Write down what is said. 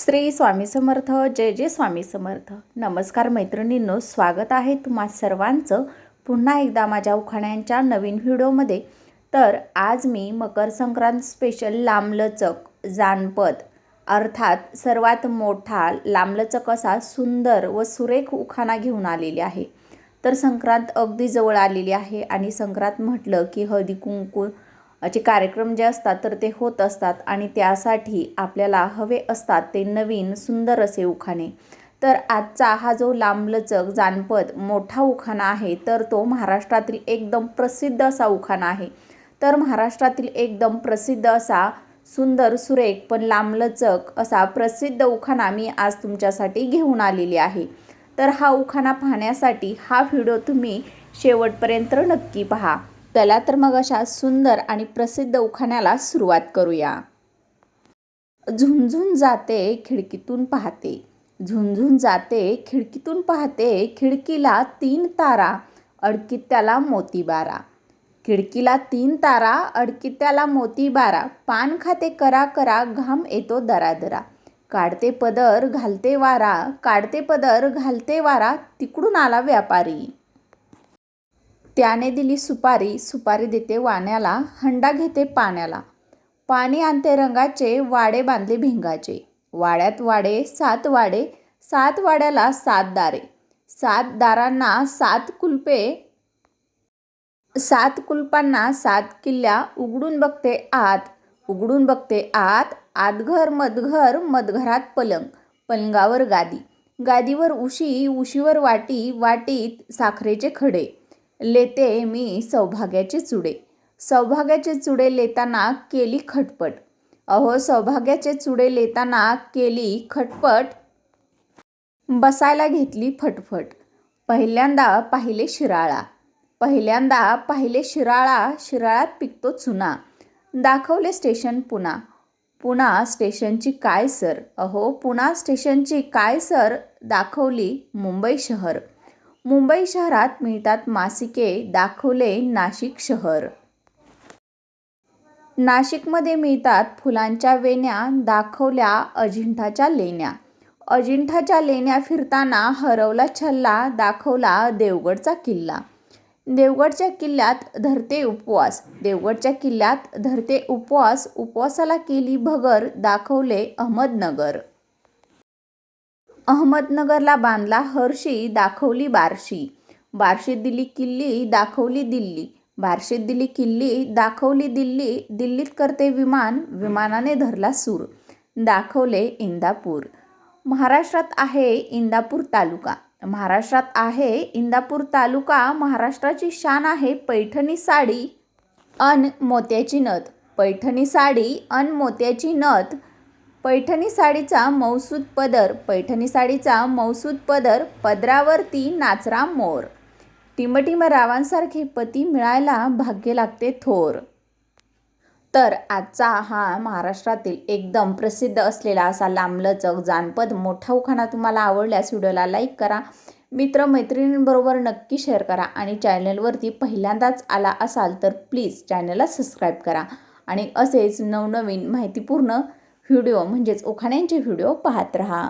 श्री स्वामी समर्थ जय जय स्वामी समर्थ. नमस्कार मैत्रिणींनो स्वागत आहे तुम्हा सर्वांचं पुन्हा एकदा माझ्या उखाण्यांच्या नवीन व्हिडिओमध्ये. तर आज मी मकर संक्रांत स्पेशल लांबलचक जानपद अर्थात सर्वात मोठा लांबलचक असा सुंदर व सुरेख उखाणा घेऊन आलेली आहे. तर संक्रांत अगदी जवळ आलेली आहे आणि संक्रांत म्हटलं की हळदी कुंकू चे कार्यक्रम जे असतात तर ते होत असतात आणि त्यासाठी आपल्याला हवे असतात ते नवीन सुंदर असे उखाणे. तर आजचा हा जो लांबलचक जानपद मोठा उखाणा आहे तर तो महाराष्ट्रातील एकदम प्रसिद्ध असा उखाणा आहे. तर महाराष्ट्रातील एकदम प्रसिद्ध असा सुंदर सुरेख पण लांबलचक असा प्रसिद्ध उखाणा मी आज तुमच्यासाठी घेऊन आलेली आहे. तर हा उखाणा पाहण्यासाठी हा व्हिडिओ तुम्ही शेवटपर्यंत नक्की पहा. चला तर मग अशा सुंदर आणि प्रसिद्ध उखाण्याला सुरुवात करूया. झुंझुन जाते खिडकीतून पाहते. झुंझुन जाते खिडकीतून पाहते खिडकीला तीन तारा अडकीत त्याला मोती बारा. खिडकीला तीन तारा अडकीत त्याला मोती बारा. पान खाते करा करा घाम येतो दरादरा काढते पदर घालते वारा. काढते पदर घालते वारा. तिकडून आला व्यापारी. त्याने दिली सुपारी सुपारी देते वाण्याला हंडा घेते पाण्याला. पाणी आणते रंगाचे वाडे बांधले भिंगाचे. वाड्यात वाडे सात वाडे सात वाड्याला सात दारे. सात दारांना सात कुलपे सात कुलपांना सात किल्ल्या उघडून बघते आत. उघडून बघते आत आतघर मधघर मधघरात पलंग पलंगावर गादी. गादीवर उशी उशीवर वाटी वाटीत साखरेचे खडे. लेते मी सौभाग्याचे चुडे. सौभाग्याचे चुडे लेताना केली खटपट. अहो सौभाग्याचे चुडे लेताना केली खटपट. बसायला घेतली फटफट. पहिल्यांदा पाहिले शिराळा. पहिल्यांदा पाहिले शिराळा शिराळात पिकतो चुना. दाखवले स्टेशन पुन्हा पुन्हा स्टेशनची काय सर? अहो पुन्हा स्टेशनची काय सर? दाखवली मुंबई शहर. मुंबई शहरात मिळतात मासिके दाखवले नाशिक शहर. नाशिकमध्ये मिळतात फुलांच्या वेण्या दाखवल्या अजिंठाच्या लेण्या. अजिंठाच्या लेण्या फिरताना हरवला छल्ला दाखवला देवगडचा किल्ला. देवगडच्या किल्ल्यात धरते उपवास. देवगडच्या किल्ल्यात धरते उपवास उपवासाला केली भगर दाखवले अहमदनगर. अहमदनगरला बांधला हर्षी दाखवली बार्शी. बार्शीत दिली किल्ली दाखवली दिल्ली. बार्शीत दिली किल्ली दाखवली दिल्ली. दिल्लीत करते विमान विमानाने धरला सूर. दाखवले इंदापूर. महाराष्ट्रात आहे इंदापूर तालुका. महाराष्ट्रात आहे इंदापूर तालुका. महाराष्ट्राची शान आहे पैठणी साडी अन मोत्याची नथ. पैठणी साडी अन मोत्याची नथ. पैठणी साडीचा मौसूद पदर पैठणी साडीचा मौसूद पदर पदरावरती नाचरा मोर. टिमटिम रावांसारखे पती मिळायला भाग्य लागते थोर. तर आजचा हा महाराष्ट्रातील एकदम प्रसिद्ध असलेला असा लांबलचक जानपद मोठा उखाणा तुम्हाला आवडल्यास व्हिडिओला लाईक करा मित्रमैत्रिणींबरोबर नक्की शेअर करा आणि चॅनलवरती पहिल्यांदाच आला असाल तर प्लीज चॅनलला सबस्क्राईब करा आणि असेच नवनवीन माहितीपूर्ण व्हिडिओ म्हणजेच उखाण्यांचे व्हिडिओ पाहत रहा.